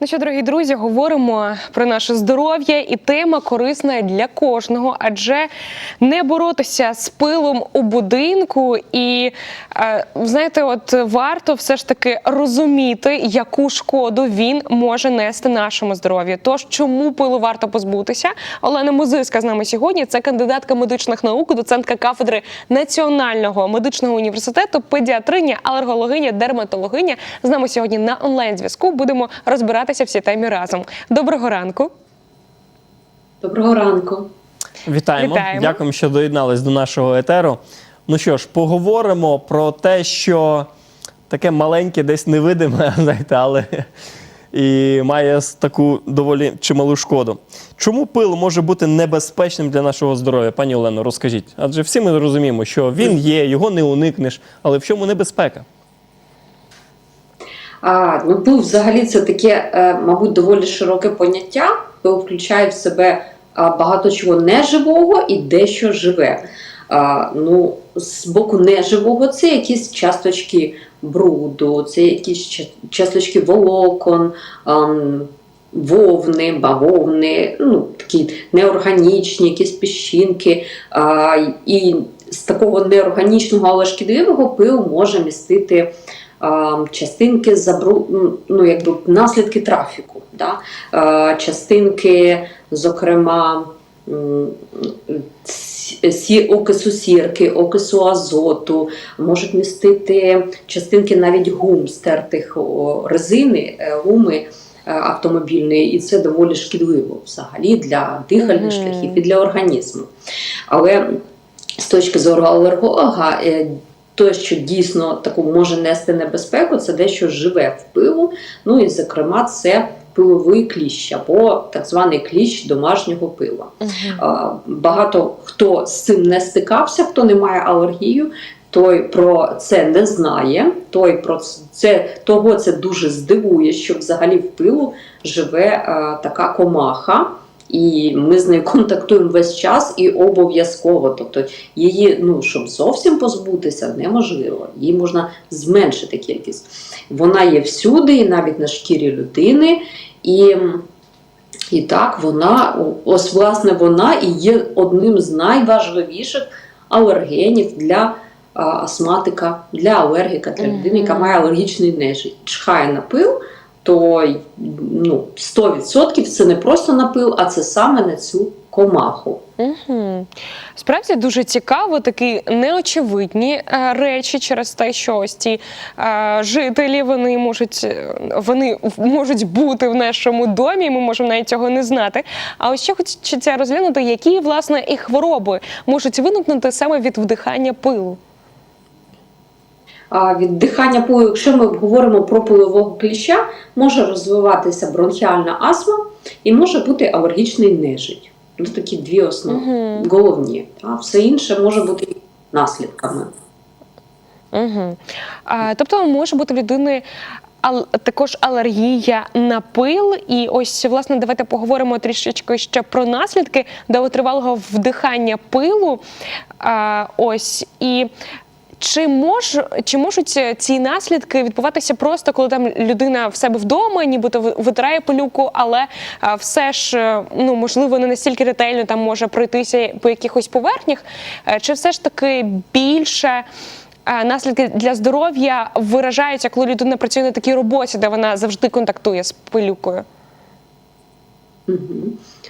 Ну що, дорогі друзі, говоримо про наше здоров'я, і тема корисна для кожного, адже не боротися з пилом у будинку, і е, знаєте, от варто все ж таки розуміти, яку шкоду він може нести нашому здоров'ю. Тож чому пилу варто позбутися? Олена Музирська з нами сьогодні. Це кандидатка медичних наук, доцентка кафедри Національного медичного університету, педіатриня, алергологиня, дерматологиня. З нами сьогодні на онлайн зв'язку. Будемо розбиратися всі темі разом. Доброго ранку. Доброго ранку. Вітаємо. Вітаємо. Дякуємо, що доєднались до нашого етеру. Ну що ж, поговоримо про те, що таке маленьке, десь невидиме, знаєте, але і має таку доволі чималу шкоду. Чому пил може бути небезпечним для нашого здоров'я? Пані Олено, розкажіть. Адже всі ми розуміємо, що він є, його не уникнеш, але в чому небезпека? А, ну, пил взагалі це таке, е, мабуть, доволі широке поняття. Пил включає в себе багато чого неживого і дещо живе. А, ну, з боку неживого це якісь часточки бруду, це якісь часточки волокон, ам, вовни, бавовни, ну, такі неорганічні, якісь піщинки. А, і з такого неорганічного, але шкідливого пил може містити частинки забру... ну, якби наслідки трафіку. Да? Частинки, зокрема, сі- окису сірки, окису азоту, можуть містити частинки навіть гум стертих резини, е, гуми е, автомобільної, і це доволі шкідливо взагалі для дихальних шляхів і для організму. Але з точки зору алерголога, е, те, що дійсно таку може нести небезпеку, це дещо живе в пилу. Ну і зокрема, це пиловий кліщ або так званий кліщ домашнього пила. А, Багато хто з цим не стикався, хто не має алергію. Той про це не знає, той про це того це дуже здивує, що взагалі в пилу живе е, така комаха, і ми з нею контактуємо весь час і обов'язково. Тобто її, ну щоб зовсім позбутися, неможливо. Її можна зменшити кількість. Вона є всюди, і навіть на шкірі людини. І, і так, вона, ось власне, вона і є одним з найважливіших алергенів для а, астматика, для алергіка, для людини, яка має алергічний нежить. Чхає на пил, то ну, 100% це не просто на пил, а це саме на цю комаху. Угу. Справді дуже цікаво, такі неочевидні е, речі через те, що ось ці е, жителі вони можуть, е, вони можуть бути в нашому домі. Ми можемо навіть цього не знати. А ось ще хочеться розглянути, які власне і хвороби можуть виникнути саме від вдихання пилу. Від дихання пилу, якщо ми говоримо про пилового кліща, може розвиватися бронхіальна астма і може бути алергічний нежить. Ну, такі дві основи, Угу. головні. А все інше може бути наслідками. Угу. А, тобто може бути в людини ал- також алергія на пил. І ось, власне, давайте поговоримо трішечки ще про наслідки довготривалого вдихання пилу. А, ось і. Чи мож, чи можуть ці наслідки відбуватися просто, коли там людина в себе вдома, нібито витирає пилюку, але все ж е, ну можливо не настільки ретельно там може пройтися по якихось поверхнях, Е, чи все ж таки більше е, наслідки для здоров'я виражаються, коли людина працює на такій роботі, де вона завжди контактує з пилюкою? Угу.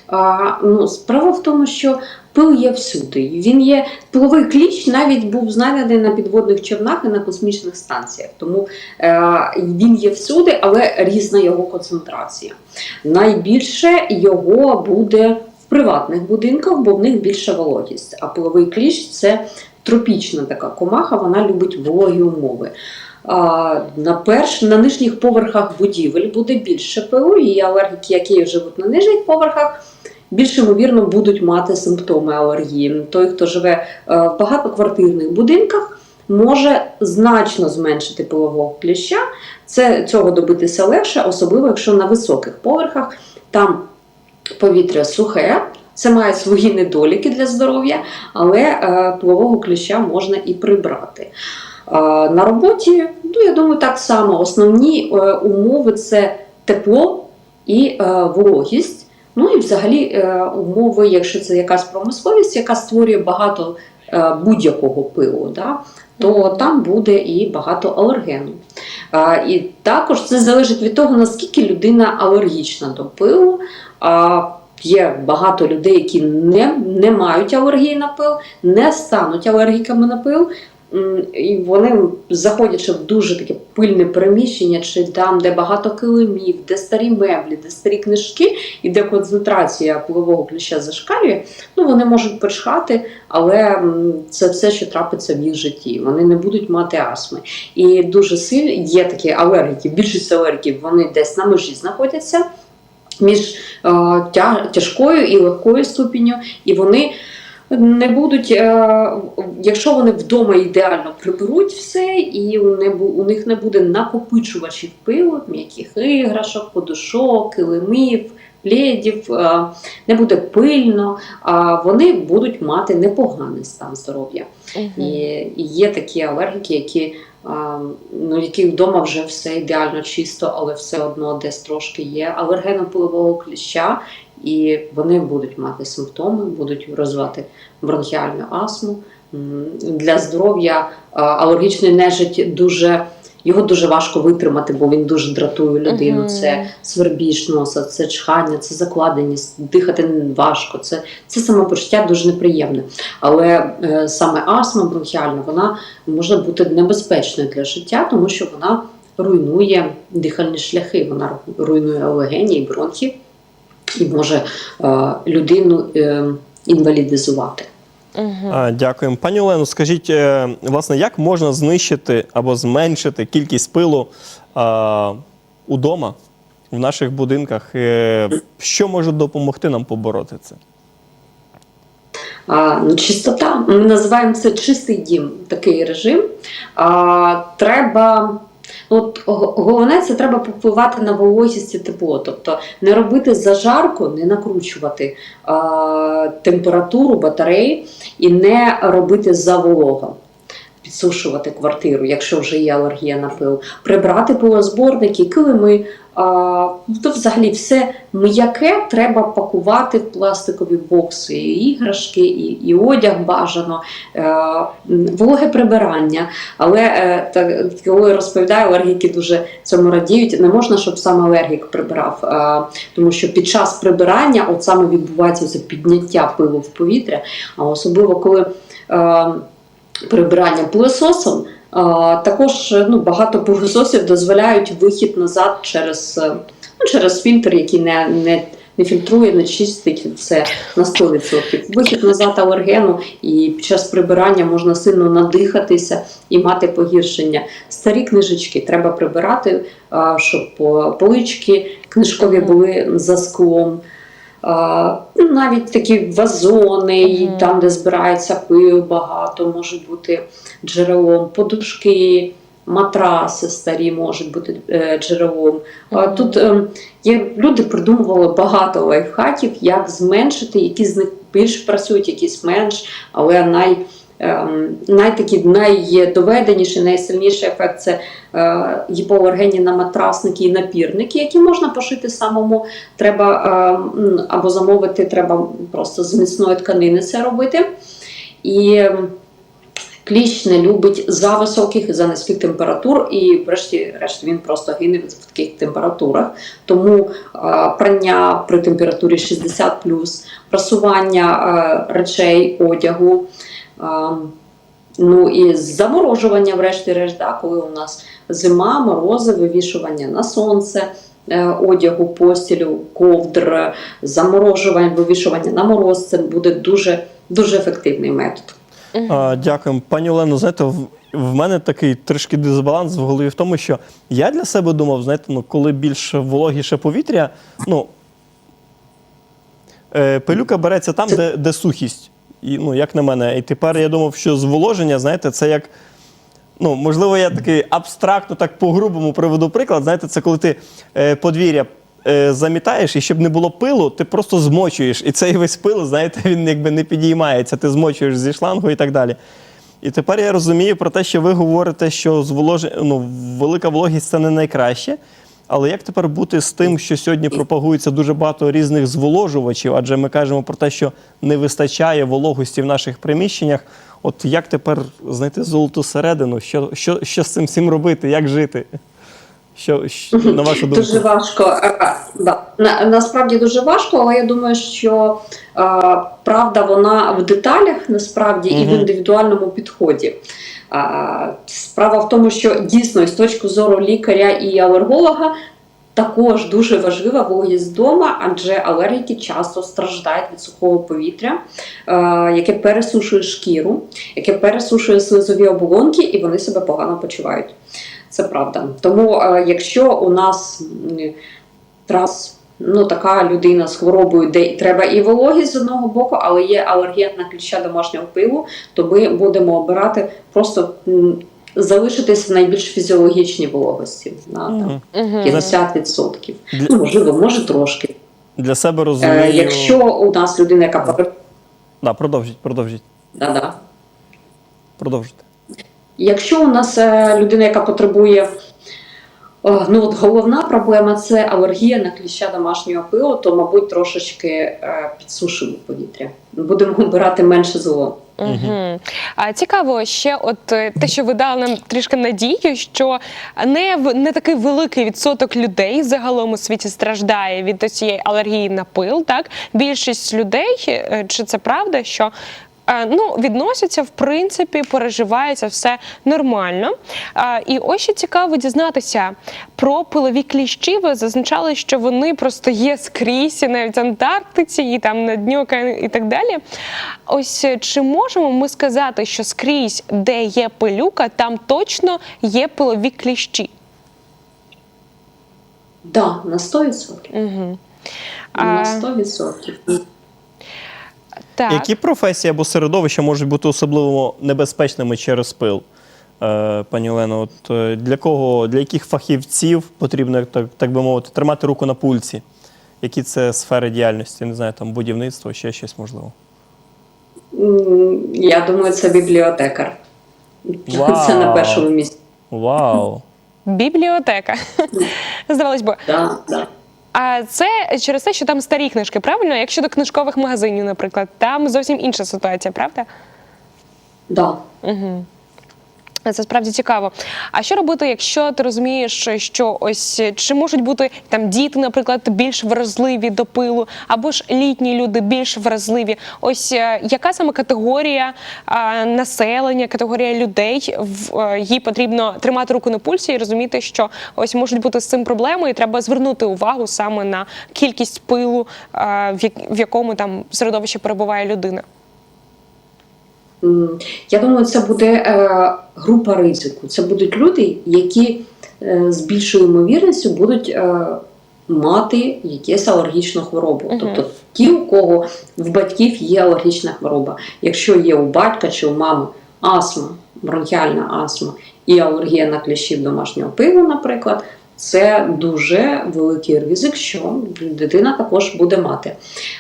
А, ну, справа в тому, що пил є всюди. Він є пиловий кліщ, навіть був знайдений на підводних човнах і на космічних станціях. Тому е, він є всюди, але різна його концентрація. Найбільше його буде в приватних будинках, бо в них більша вологість. А пиловий кліщ це тропічна така комаха, вона любить вологі умови. На перш на нижніх поверхах будівель буде більше пилу, і алергіки, які живуть на нижніх поверхах, більш ймовірно будуть мати симптоми алергії. Той, хто живе е, в багатоквартирних будинках, може значно зменшити пилового кліща. Це цього добитися легше, особливо якщо на високих поверхах там повітря сухе. Це має свої недоліки для здоров'я, але е, пилового кліща можна і прибрати. На роботі, ну я думаю, так само. Основні е, умови це тепло, і е, вологість. Ну і взагалі е, умови, якщо це якась промисловість, яка створює багато е, будь-якого пилу, да, то там буде і багато алергену. А, і також це залежить від того, наскільки людина алергічна до пилу. А, є багато людей, які не, не мають алергії на пил, не стануть алергіками на пил. І вони заходячи в дуже таке пильне приміщення, чи там, де багато килимів, де старі меблі, де старі книжки, і де концентрація пилового кліща зашкалює, ну вони можуть почхати, але це все, що трапиться в їх житті. Вони не будуть мати астми. І дуже сильно є такі алергіки. Більшість алергіків вони десь на межі знаходяться між е, тяжкою і легкою ступінню, і вони. Не будуть, е, якщо вони вдома ідеально приберуть все, і у, них не буде накопичувачів пилу, м'яких іграшок, подушок, килимів, пледів, е, не буде пильно, а вони будуть мати непоганий стан здоров'я. І, і є такі алергіки, які, ну, які вдома вже все ідеально чисто, але все одно десь трошки є алергеном пилового кліща, і вони будуть мати симптоми, будуть розвивати бронхіальну астму. Для здоров'я а, алергічної нежиті дуже. Його дуже важко витримати, бо він дуже дратує людину. Мгм. Це свербіж носа, це чхання, це закладеність, дихати важко, це, це самопочуття дуже неприємне. Але е, саме астма бронхіальна вона може бути небезпечною для життя, тому що вона руйнує дихальні шляхи, вона руйнує легені і бронхи і може е, людину е, інвалідизувати. А, дякуємо. Пані Олено, скажіть, е, власне, як можна знищити або зменшити кількість пилу а, удома, в наших будинках? Е, Що може допомогти нам побороти це? А, ну, чистота, ми називаємо це чистий дім, такий режим. А, треба. От, головне, це треба попливати на вологість і тепло. Тобто не робити зажарку, не накручувати е, температуру батареї і не робити заволога. Підсушувати квартиру, якщо вже є алергія на пил, прибрати пилозборники, килими. То взагалі все м'яке треба пакувати в пластикові бокси, і іграшки, і, і одяг бажано, е, вологе прибирання. Але е, так, коли розповідаю, алергіки дуже цьому радіють. Не можна, щоб саме алергік прибирав, е, тому що під час прибирання от саме відбувається це підняття пилу в повітря, а особливо коли. Прибирання пилососом. Також е, ну, багато пилососів дозволяють вихід назад через, е, ну, через фільтр, який не, не, не фільтрує, не чистить це на 100%. Вихід назад алергену, і під час прибирання можна сильно надихатися і мати погіршення. Старі книжечки треба прибирати, щоб по- полички книжкові були за склом. Ну, навіть такі вазони, Мгм. там, де збирається пил, багато можуть бути джерелом, подушки, матраси старі можуть бути е, джерелом. Мгм. Тут е, є люди придумували багато лайфхаків, як зменшити, які з них більш працюють, якісь менш, але най. Ем, Найтакі найдоведеніший, найсильніший ефект це е, на матрасники і напірники, які можна пошити самому. Треба е, або замовити, треба просто з міцної тканини це робити. І ем, кліщ не любить за високих і за низьких температур, і врешті-решт він просто гине в таких температурах. Тому е, прання при температурі 60 прасування е, речей, одягу. Ну і заморожування, врешті-решт, да, коли у нас зима, морози, вивішування на сонце, е, одягу, постілю, ковдр, заморожування, вивішування на мороз, це буде дуже, дуже ефективний метод. А, дякуємо. Пані Олено, знаєте, в, в мене такий трішки дисбаланс в голові в тому, що я для себе думав, знаєте, ну, коли більш вологіше повітря, ну, е, пилюка береться там, де, де сухість. І, ну, як на мене. І тепер я думав, що зволоження, знаєте, це як. Ну, можливо, я такий абстрактно, так по-грубому приведу приклад. Знаєте, це коли ти е, подвір'я е, замітаєш, і щоб не було пилу, ти просто змочуєш. І цей весь пил, знаєте, він якби не підіймається, ти змочуєш зі шлангу і так далі. І тепер я розумію про те, що ви говорите, що зволож... ну, велика вологість це не найкраще. Але як тепер бути з тим, що сьогодні пропагується дуже багато різних зволожувачів? Адже ми кажемо про те, що не вистачає вологості в наших приміщеннах. От як тепер знайти золоту середину? Що, що, що з цим всім робити? Як жити? Що, що на вашу думку? Дуже важко. Да. На, насправді дуже важко, але я думаю, що е, правда вона в деталях насправді і в індивідуальному підході. Справа в тому, що дійсно з точки зору лікаря і алерголога. Також дуже важлива вологість вдома, адже алергіки часто страждають від сухого повітря, яке пересушує шкіру, яке пересушує слизові оболонки, і вони себе погано почувають. Це правда. Тому, якщо у нас раз ну, така людина з хворобою, де треба і вологість з одного боку, але є алергія на кліща домашнього пилу, то ми будемо обирати просто залишитись в найбільш фізіологічній вологості на там, Мгм. Мгм. 50%. Для, Ну, можливо, може трошки. для себе Е, якщо у нас людина, яка Да, продовжіть, продовжіть, Да-да. продовжуйте. Якщо у нас е, людина, яка потребує, е, ну от головна проблема це алергія на кліща домашнього пилу, то, мабуть, трошечки е, підсушимо повітря. Будемо обирати менше зло. Угу. А цікаво ще, от е, те, що ви дали нам трішки надію, що не не такий великий відсоток людей загалом у світі страждає від цієї алергії на пил. Так більшість людей, е, чи це правда, що е, ну відносяться в принципі, переживається все нормально. І ось ще цікаво дізнатися про пилові кліщі. Ви зазначали, що вони просто є скрізь, і навіть в Антарктиці, і там на океану, і так далі. Ось е, чи можемо ми сказати, що скрізь, де є пилюка, там точно є пилові кліщі? Да, на 100%. Угу. На 100%. Так. Які професії або середовища можуть бути особливо небезпечними через пил? Е, пані Олено, от е, для кого, для яких фахівців потрібно, так, так би мовити, тримати руку на пульсі? Які це сфери діяльності? Не знаю, там будівництво, ще щось можливо. Я думаю, це бібліотекар. Вау. Це на першому місці. Вау! Бібліотека. Здавалось би. Да, да. А це через те, що там старі книжки, правильно? Якщо до книжкових магазинів, наприклад, там зовсім інша ситуація, правда? Да. Угу. Це справді цікаво. А що робити, якщо ти розумієш, що ось чи можуть бути там діти, наприклад, більш вразливі до пилу, або ж літні люди більш вразливі? Ось е, яка саме категорія а, населення, категорія людей в е, їй потрібно тримати руку на пульсі і розуміти, що ось можуть бути з цим проблеми, і треба звернути увагу саме на кількість пилу, а, в як- в якому там середовищі перебуває людина. Я думаю, це буде е, група ризику. Це будуть люди, які е, з більшою ймовірністю будуть е, мати якусь алергічну хворобу. Мгм. Тобто ті, у кого в батьків є алергічна хвороба. Якщо є у батька чи у мами астма, бронхіальна астма і алергія на кліщів домашнього пиву, наприклад. Це дуже великий ризик, що дитина також буде мати.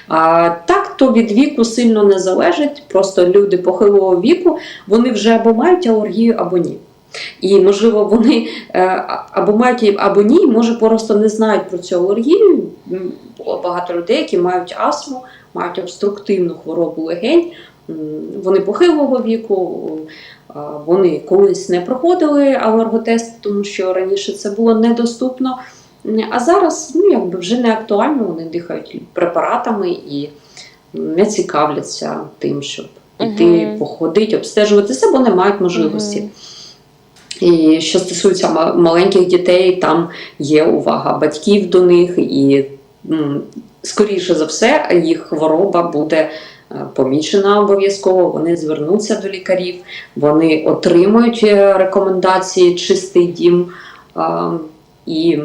А, так, то від віку сильно не залежить. Просто люди похилого віку вони вже або мають алергію, або ні. І можливо, вони е, або мають або ні, може просто не знають про цю алергію. Було багато людей, які мають астму, мають обструктивну хворобу легень. Вони похилого віку, вони колись не проходили алерготест, тому що раніше це було недоступно. А зараз ну, якби вже не актуально, вони дихають препаратами і не цікавляться тим, щоб іти Мгм. походити, обстежуватися, бо не мають можливості. Мгм. І що стосується маленьких дітей, там є увага батьків до них, і скоріше за все їх хвороба буде е, помічена обов'язково. Вони звернуться до лікарів, вони отримують е, рекомендації чистий дім і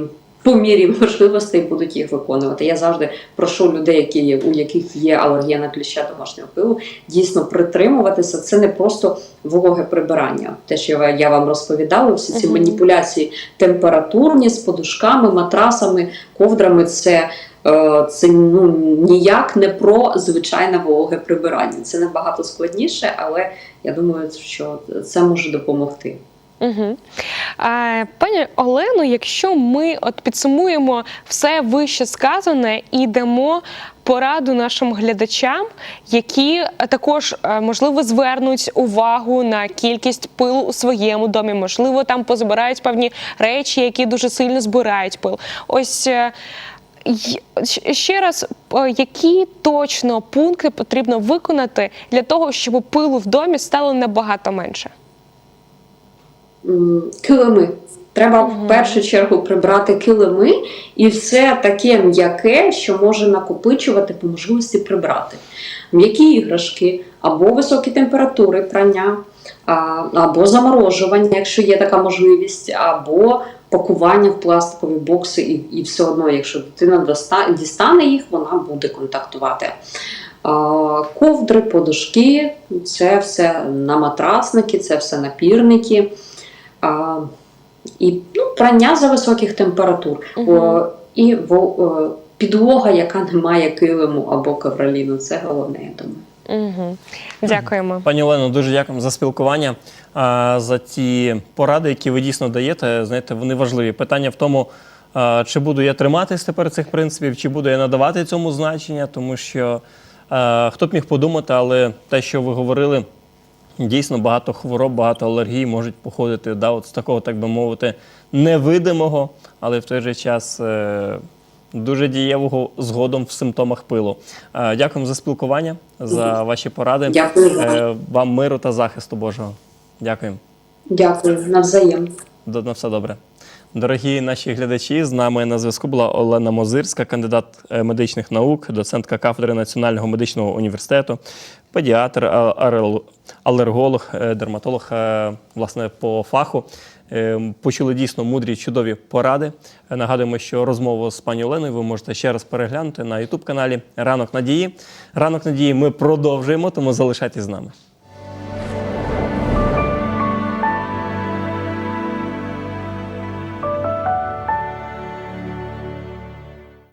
по мірі можливостей будуть їх виконувати. Я завжди прошу людей, які є, у яких є алергія на кліща домашнього пилу, дійсно притримуватися. Це не просто вологе прибирання. Те, що я- вам розповідала, всі ці маніпуляції температурні з подушками, матрасами, ковдрами. Це, е, це ну, ніяк не про звичайне вологе прибирання. Це набагато складніше, але я думаю, що це може допомогти. Угу. А, пані Олено, якщо ми от підсумуємо все вище сказане і дамо пораду нашим глядачам, які е, також е, можливо звернуть увагу на кількість пилу у своєму домі, можливо, там позбирають певні речі, які дуже сильно збирають пил. Ось. е, Ще раз, які точно пункти потрібно виконати для того, щоб пилу в домі стало набагато менше? Килими. Треба в першу чергу прибрати килими і все таке м'яке, що може накопичувати по можливості прибрати. М'які іграшки або високі температури прання, або заморожування, якщо є така можливість, або пакування в пластикові бокси, і, і все одно, якщо дитина дістане їх, вона буде контактувати. Ковдри, подушки, це все на матрасники, це все напірники. А, і ну, прання за високих температур. Мгм. О, і о, підлога, яка не має килиму або ковроліну. Це головне, я думаю. Угу. Дякуємо. Пані Олено, дуже дякуємо за спілкування, за ті поради, які ви дійсно даєте. Знаєте, вони важливі. Питання в тому, чи буду я триматись тепер цих принципів, чи буду я надавати цьому значення, тому що хто б міг подумати, але те, що ви говорили, дійсно багато хвороб, багато алергій можуть походити да, от з такого, так би мовити, невидимого, але в той же час. е, Дуже дієвого згодом в симптомах пилу. Е, Дякуємо за спілкування, за ваші поради. Дякую вам. Е, Вам миру та захисту Божого. Дякуємо. Дякую, навзаєм. До- На все добре. Дорогі наші глядачі, з нами на зв'язку була Олена Мозирська, кандидат е, медичних наук, доцентка кафедри Національного медичного університету, педіатр, алерголог, е, дерматолог е, власне по фаху. Почули дійсно мудрі чудові поради. Нагадуємо, що розмову з пані Оленою ви можете ще раз переглянути на youtube каналі Ранок Надії. Ранок Надії ми продовжуємо, тому залишайтесь з нами.